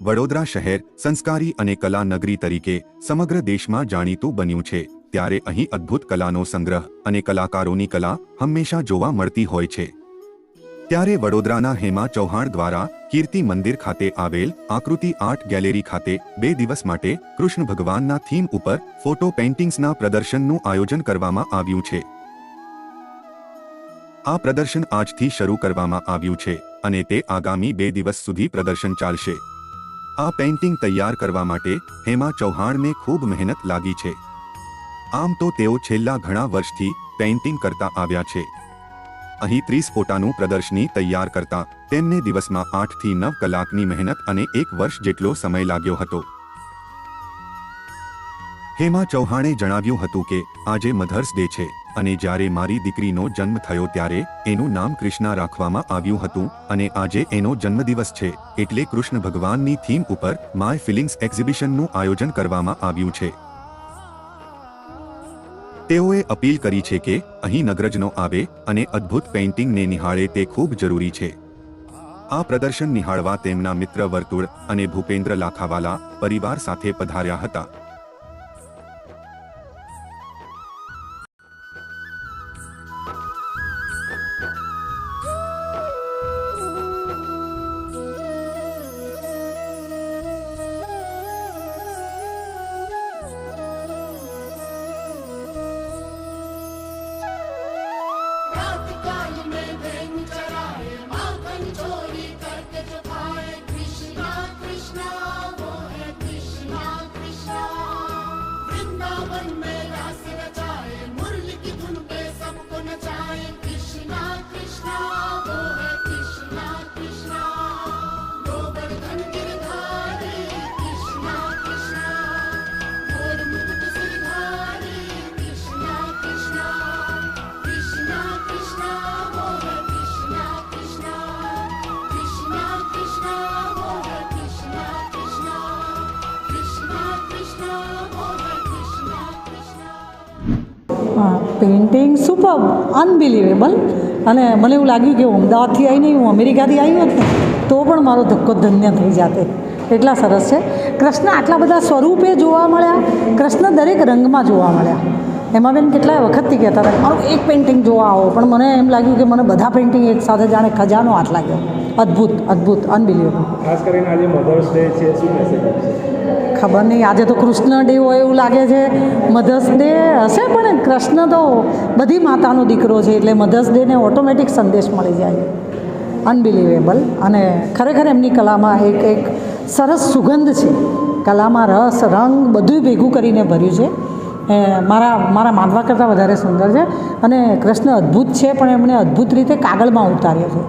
વડોદરા શહેર સંસ્કારી અને કલા નગરી તરીકે સમગ્ર દેશમાં જાણીતું બન્યું છે. ત્યારે અહીં અદ્ભુત કલાનો સંગ્રહ અને કલાકારોની કલા હંમેશા જોવા મળતી હોય છે. ત્યારે વડોદરાના હેમા ચૌહાણ દ્વારા કીર્તિ મંદિર ખાતે આવેલ આકૃતિ આર્ટ ગેલેરી ખાતે બે દિવસ માટે કૃષ્ણ ભગવાનના થીમ ઉપર ફોટો પેઇન્ટિંગ્સના પ્રદર્શનનું આયોજન કરવામાં આવ્યું છે. આ પ્રદર્શન આજથી શરૂ કરવામાં આવ્યું છે અને તે આગામી બે દિવસ સુધી પ્રદર્શન ચાલશે. આ પેઇન્ટિંગ તૈયાર કરવા માટે હેમા ચૌહાણને ખૂબ મહેનત લાગી છે. આમ તો તેઓ છેલ્લા ઘણા વર્ષથી પેઇન્ટિંગ કરતા આવ્યા છે. અહીં ત્રીસ ફોટાનું પ્રદર્શની તૈયાર કરતા તેમને દિવસમાં આઠથી નવ કલાકની મહેનત અને એક વર્ષ જેટલો સમય લાગ્યો હતો. હેમા ચૌહાણે જણાવ્યું હતું કે, આજે મધર્સ ડે છે, અને જ્યારે મારી દીકરીનો જન્મ થયો ત્યારે એનું નામ કૃષ્ણા રાખવામાં આવ્યું હતું, અને આજે એનો જન્મદિવસ છે, એટલે કૃષ્ણ ભગવાનની થીમ ઉપર માય ફિલિંગ્સ એક્ઝિબિશનનું આયોજન કરવામાં આવ્યું છે. તેઓએ અપીલ કરી છે કે, અહીં નગરજનો આવે, અને અદ્ભુત પેઇન્ટિંગને નિહાળે તે ખૂબ જરૂરી છે. આ પ્રદર્શન નિહાળવા તેમના મિત્ર વર્તુળ અને ભૂપેન્દ્ર લાખાવાલા પરિવાર સાથે પધાર્યા હતા. પેઇન્ટિંગ સુપર અનબિલિવેબલ અને મને એવું લાગ્યું કે હું અમદાવાદથી આવીને હું અમેરિકાથી આવી હોત ને, તો પણ મારો ધક્કો ધન્ય થઈ જાતે. એટલા સરસ છે. કૃષ્ણ આટલા બધા સ્વરૂપે જોવા મળ્યા. કૃષ્ણ દરેક રંગમાં જોવા મળ્યા. એમાં બેન કેટલાય વખતથી કહેતા હતા, મારું એક પેઇન્ટિંગ જોવા આવો. પણ મને એમ લાગ્યું કે મને બધા પેઇન્ટિંગ એક સાથે જાણે ખજાનો હાથ લાગ્યો અદ્ભુત અદ્ભુત અનબિલિવેબલ ખાસ કરીને આજે મધર્સ ડે છે, શું મેસેજ ખબર નહીં. આજે તો કૃષ્ણ ડે હોય એવું લાગે છે. મધર્સ ડે હશે પણ કૃષ્ણ તો બધી માતાનો દીકરો છે એટલે મધર્સ ડેને ઓટોમેટિક સંદેશ મળી જાય. અનબિલિવેબલ અને ખરેખર એમની કલામાં એક એક સરસ સુગંધ છે. કલામાં રસ, રંગ બધું ભેગું કરીને ભર્યું છે. એ મારા મારા માનવા કરતાં વધારે સુંદર છે. અને કૃષ્ણ અદ્ભુત છે પણ એમણે અદ્ભુત રીતે કાગળમાં ઉતાર્યો છે.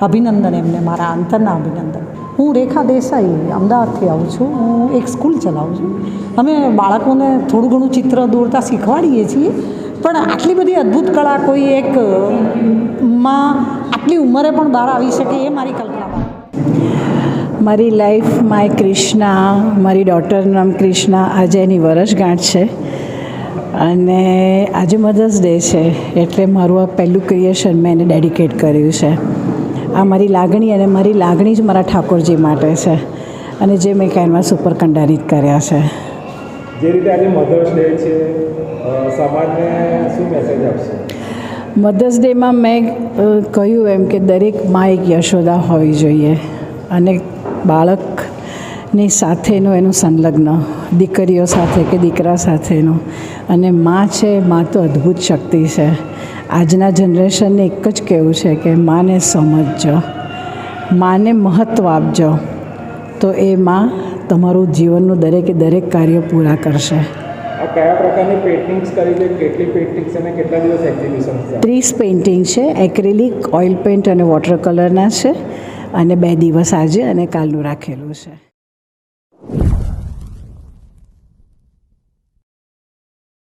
અભિનંદન એમને, મારા અંતરના અભિનંદન. હું રેખા દેસાઈ, અમદાવાદથી આવું છું. હું એક સ્કૂલ ચલાવું છું. અમે બાળકોને થોડું ઘણું ચિત્ર દોરતા શીખવાડીએ છીએ, પણ આટલી બધી અદ્ભુત કળા કોઈ એક, માં આટલી ઉંમરે પણ બહાર આવી શકે એ મારી કલ્પના મારી લાઈફ માય ક્રિષ્ના મારી ડૉટરનું નામ ક્રિષ્ના આજે એની વરસગાંઠ છે. અને આજે મધર્સ ડે છે, એટલે મારું આ પહેલું ક્રિએશન મેં એને ડેડિકેટ કર્યું છે. આ મારી લાગણી અને મારી લાગણી જ મારા ઠાકોરજી માટે છે. અને જે મેં કેનવાસ ઉપર કંડારિત કર્યા છે. જે રીતે આજે મધર્સ ડે છે સમાજને શું મેસેજ આપશે? મધર્સ ડેમાં મેં કહ્યું એમ કે દરેક મા એક યશોદા હોવી જોઈએ. અને બાળકની સાથેનું એનું સંલગ્ન દીકરીઓ સાથે કે દીકરા સાથેનું. અને મા છે મા તો અદ્ભુત શક્તિ છે. આજના જનરેશનને એક જ કહેવું છે કે માને સમજજો માને મહત્ત્વ આપજો. તો એ માં તમારું જીવનનું દરેકે દરેક કાર્ય પૂરા કરશે. કયા પ્રકારની પેઇન્ટિંગ્સ કરી છે? કેટલી પેઇન્ટિંગ્સ અને કેટલા દિવસ એક્ઝિબિશન ત્રીસ પેઇન્ટિંગ છે. એક્રેલિક ઓઇલ પેઇન્ટ અને વોટર કલરના છે. અને બે દિવસ આજે અને કાલનું રાખેલું છે.